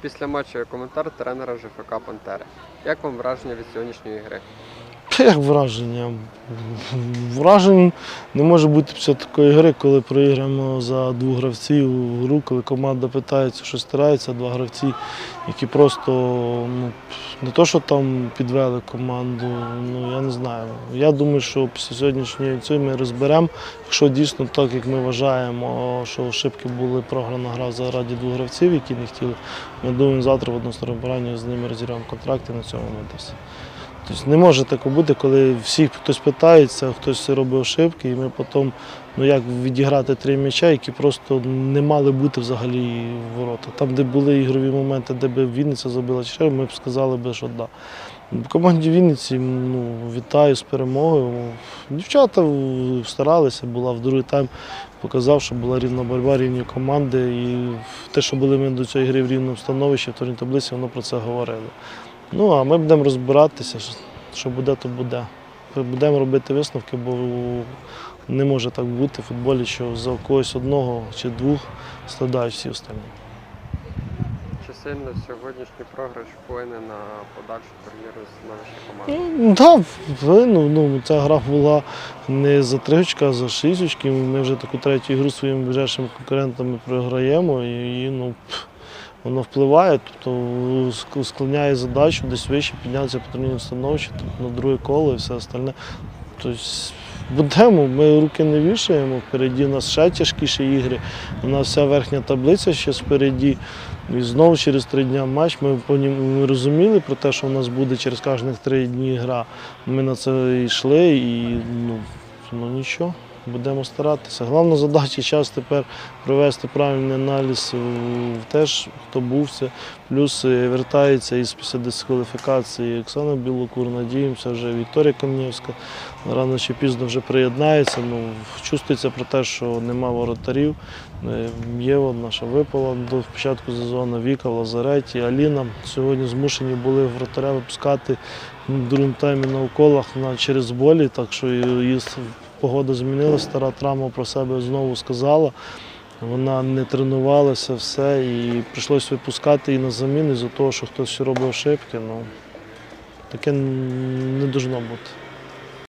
Після матчу коментар тренера ЖФК Пантери. Як вам враження від сьогоднішньої гри? Та Як враження? Вражень не може бути після такої гри, коли проіграємо за двох гравців гру, коли команда питається, що старається, два гравці, які просто ну, не то, що там підвели команду, ну я не знаю. Я думаю, що після сьогоднішньої цієї ми розберемо, якщо дійсно так, як ми вважаємо, що ошибки були програна гра заради двох гравців, які не хотіли. Ми думаємо, завтра в односторонньому поранні з ними розірвемо контракт і на цьому ми все. Тобто не може такого бути, коли всіх хтось питається, хтось робить ошибки, і ми потім, ну як відіграти три м'яча, які просто не мали бути взагалі в ворота. Там, де були ігрові моменти, де б Вінниця забила чи ми б сказали би, що да. В команді Вінниці ну, вітаю з перемогою. Дівчата старалися, була в другий тайм, показав, що була рівна боротьба, рівні команди. І те, що були ми до цієї гри в рівному становищі, в турній таблиці, воно про це говорило. Ну, а ми будемо розбиратися, що- буде, то буде. Будемо робити висновки, бо не може так бути в футболі, що за когось одного чи двох страдають всі останні. Чи сильно сьогоднішній програш вплине на подальшу турніру становище команди? Ну, Так, ну, ну, ця гра була не за три очка, а за шість очків. Ми вже таку третю ігру своїми ближайшими конкурентами програємо і, ну, воно впливає, тобто ск- склоняє задачу десь вище піднятися по тобто на друге коло і все остальне. Тобто, будемо, ми руки не вішаємо, впереді у нас ще тяжкіші ігри, у нас вся верхня таблиця ще спереді. І знову через три дні матч. Ми, ми розуміли про те, що у нас буде через кожних три дні гра. Ми на це йшли і ну, ну нічого, будемо старатися. Головна задача зараз тепер провести правильний аналіз в теж, хто був це. Плюс е, вертається із після дискваліфікації Оксана Білокур, надіємося, вже Вікторія Камнєвська. Рано чи пізно вже приєднається. Ну, чувствується про те, що нема воротарів. Е, Єва наша випала до початку сезону, Віка в Лазареті, Аліна. Сьогодні змушені були вратаря випускати в другому таймі на уколах через болі, так що її погода змінилася, стара травма про себе знову сказала. Вона не тренувалася, все, і прийшлося випускати її на заміну з-за того, що хтось робив ошибки. Ну, таке не должно бути.